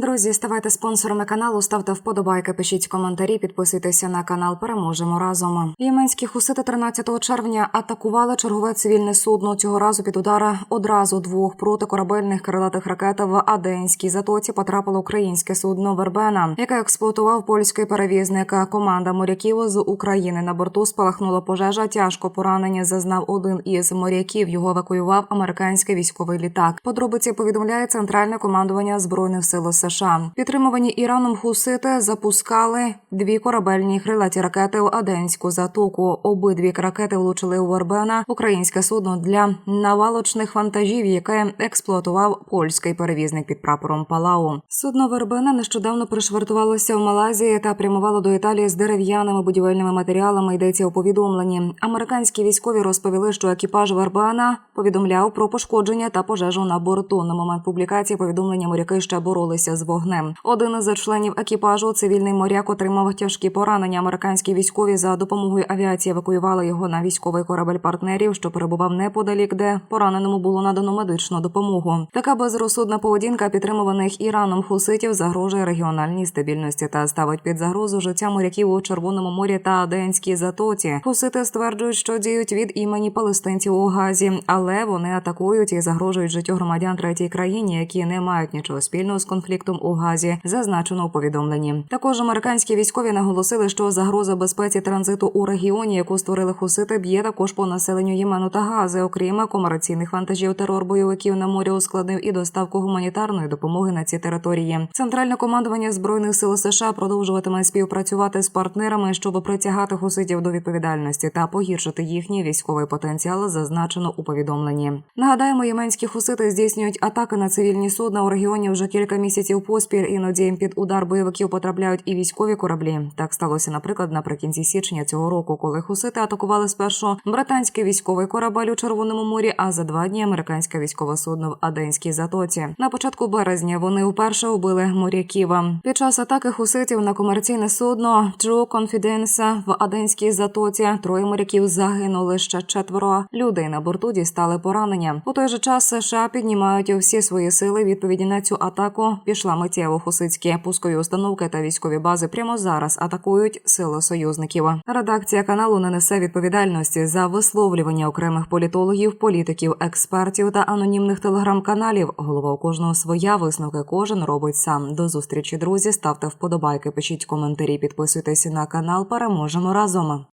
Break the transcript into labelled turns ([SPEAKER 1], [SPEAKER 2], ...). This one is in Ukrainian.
[SPEAKER 1] Друзі, ставайте спонсорами каналу, ставте вподобайки, пишіть коментарі, підписуйтеся на канал. Переможемо разом. Єменські хусити 13 червня атакували чергове цивільне судно. Цього разу під удари одразу двох протикорабельних крилатих ракет в Аденській затоці потрапило українське судно Вербена, яке експлуатував польський перевізник. Команда моряків з України на борту спалахнула пожежа. Тяжко поранення зазнав один із моряків. Його евакуював американський військовий літак. Подробиці повідомляє центральне командування збройних сил США. Підтримувані Іраном хусити запускали дві корабельні крилаті ракети в Аденську затоку. Обидві ракети влучили у Вербена, українське судно для навалочних вантажів, яке експлуатував польський перевізник під прапором Палау. Судно Вербена нещодавно пришвартувалося в Малайзії та прямувало до Італії з дерев'яними будівельними матеріалами. Йдеться у повідомленні. Американські військові розповіли, що екіпаж Вербена повідомляв про пошкодження та пожежу на борту. На момент публікації повідомлення моряки ще боролися з вогнем. Один із членів екіпажу, цивільний моряк, отримав тяжкі поранення. Американські військові за допомогою авіації евакуювали його на військовий корабель партнерів, що перебував неподалік, де пораненому було надано медичну допомогу. Така безрозсудна поведінка підтримуваних Іраном хуситів загрожує регіональній стабільності та ставить під загрозу життя моряків у Червоному морі та Аденській затоці. Хусити стверджують, що діють від імені палестинців у Газі, але вони атакують і загрожують життю громадян третій країні, які не мають нічого спільного з конфліктом у Газі, зазначено у повідомленні. Також американські військові наголосили, що загроза безпеці транзиту у регіоні, яку створили хусити, б'є також по населенню Ємену та Гази, окрім комерційних вантажів терор бойовиків на морі ускладнив і доставку гуманітарної допомоги на ці території. Центральне командування збройних сил США продовжуватиме співпрацювати з партнерами, щоб притягати хуситів до відповідальності та погіршити їхній військовий потенціал, зазначено у повідомленні. Нагадаємо, єменські хусити здійснюють атаки на цивільні судна у регіоні вже кілька місяців поспіль. Іноді під удар бойовиків потрапляють і військові кораблі. Так сталося, наприклад, наприкінці січня цього року, коли хусити атакували спершу британський військовий корабель у Червоному морі, а за два дні американське військове судно в Аденській затоці. На початку березня вони вперше вбили моряків. Під час атаки хуситів на комерційне судно True Confidence в Аденській затоці троє моряків загинули ще четверо людей на борту дістали поранення. У той же час США піднімають всі свої сили. Відповіді на цю атаку пішла миттєво хусицькі пускові установки та військові бази прямо зараз атакують сили союзників. Редакція каналу не несе відповідальності за висловлювання окремих політологів, політиків, експертів та анонімних телеграм-каналів. Голова у кожного своя висновки кожен робить сам. До зустрічі, друзі. Ставте вподобайки, пишіть коментарі, підписуйтесь на канал. Переможемо разом.